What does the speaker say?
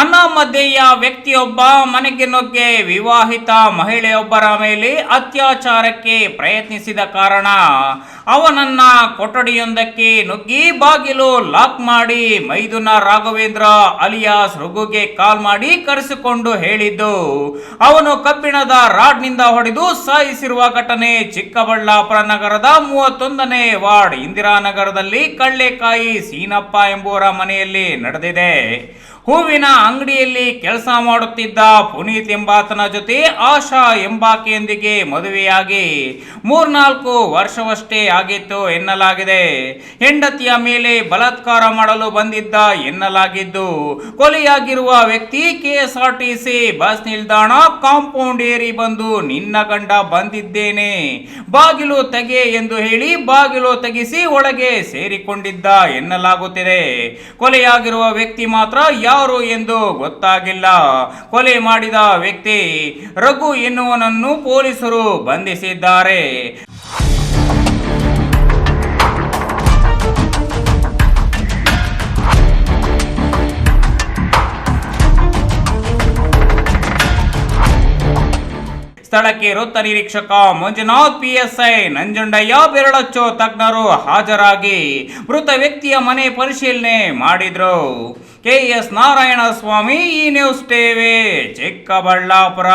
ಅನಾಮಧೇಯ ವ್ಯಕ್ತಿಯೊಬ್ಬ ಮನೆಗೆ ನುಗ್ಗೆ ವಿವಾಹಿತ ಮಹಿಳೆಯೊಬ್ಬರ ಮೇಲೆ ಅತ್ಯಾಚಾರಕ್ಕೆ ಪ್ರಯತ್ನಿಸಿದ ಕಾರಣ ಅವನನ್ನ ಕೊಠಡಿಯೊಂದಕ್ಕೆ ನುಗ್ಗಿ ಬಾಗಿಲು ಲಾಕ್ ಮಾಡಿ ಮೈದುನ ರಾಘವೇಂದ್ರ ಅಲಿಯಾಸ್ ರಘುಗೆ ಕಾಲ್ ಮಾಡಿ ಕರೆಸಿಕೊಂಡು ಹೇಳಿದ್ದು, ಅವನು ಕಬ್ಬಿಣದ ರಾಡ್ನಿಂದ ಹೊಡೆದು ಸಾಯಿಸಿರುವ ಘಟನೆ ಚಿಕ್ಕಬಳ್ಳಾಪುರ ನಗರದ ಮೂವತ್ತೊಂದನೇ ವಾರ್ಡ್ ಇಂದಿರಾನಗರದಲ್ಲಿ ಕಳ್ಳೆಕಾಯಿ ಸೀನಪ್ಪ ಎಂಬುವರ ಮನೆಯಲ್ಲಿ ನಡೆದಿದೆ. ಹೂವಿನ ಅಂಗಡಿಯಲ್ಲಿ ಕೆಲಸ ಮಾಡುತ್ತಿದ್ದ ಪುನೀತ್ ಎಂಬಾತನ ಜೊತೆ ಆಶಾ ಎಂಬಾಕೆಯೊಂದಿಗೆ ಮದುವೆಯಾಗಿ ಮೂರ್ನಾಲ್ಕು ವರ್ಷವಷ್ಟೇ ಆಗಿತ್ತು ಎನ್ನಲಾಗಿದೆ. ಹೆಂಡತಿಯ ಮೇಲೆ ಬಲಾತ್ಕಾರ ಮಾಡಲು ಬಂದಿದ್ದ ಎನ್ನಲಾಗಿದ್ದು, ಕೊಲೆಯಾಗಿರುವ ವ್ಯಕ್ತಿ ಕೆಎಸ್ಆರ್ಟಿಸಿ ಬಸ್ ನಿಲ್ದಾಣ ಕಾಂಪೌಂಡ್ ಏರಿ ಬಂದು ನಿನ್ನ ಗಂಡ ಬಂದಿದ್ದೇನೆ. ಬಾಗಿಲು ತೆಗೆ ಎಂದು ಹೇಳಿ ಬಾಗಿಲು ತೆಗೆಸಿ ಒಳಗೆ ಸೇರಿಕೊಂಡಿದ್ದ ಎನ್ನಲಾಗುತ್ತಿದೆ. ಕೊಲೆಯಾಗಿರುವ ವ್ಯಕ್ತಿ ಮಾತ್ರ ಯಾರು ಎಂದು ಗೊತ್ತಾಗಿಲ್ಲ. ಕೊಲೆ ಮಾಡಿದ ವ್ಯಕ್ತಿ ರಘು ಎನ್ನುವನನ್ನು ಪೊಲೀಸರು ಬಂಧಿಸಿದ್ದಾರೆ. ಸ್ಥಳಕ್ಕೆ ವೃತ್ತ ನಿರೀಕ್ಷಕ ಮಂಜುನಾಥ್ ಪಿಎಸ್ಐ ನಂಜುಂಡಯ್ಯ ಬೆರಳಚ್ಚು ತಜ್ಞರು ಹಾಜರಾಗಿ ಮೃತ ವ್ಯಕ್ತಿಯ ಮನೆ ಪರಿಶೀಲನೆ ಮಾಡಿದ್ರು. ಕೆಎಸ್ ನಾರಾಯಣ ಸ್ವಾಮಿ ಈ ನ್ಯೂಸ್ ಟಿವಿ ಚಿಕ್ಕಬಳ್ಳಾಪುರ.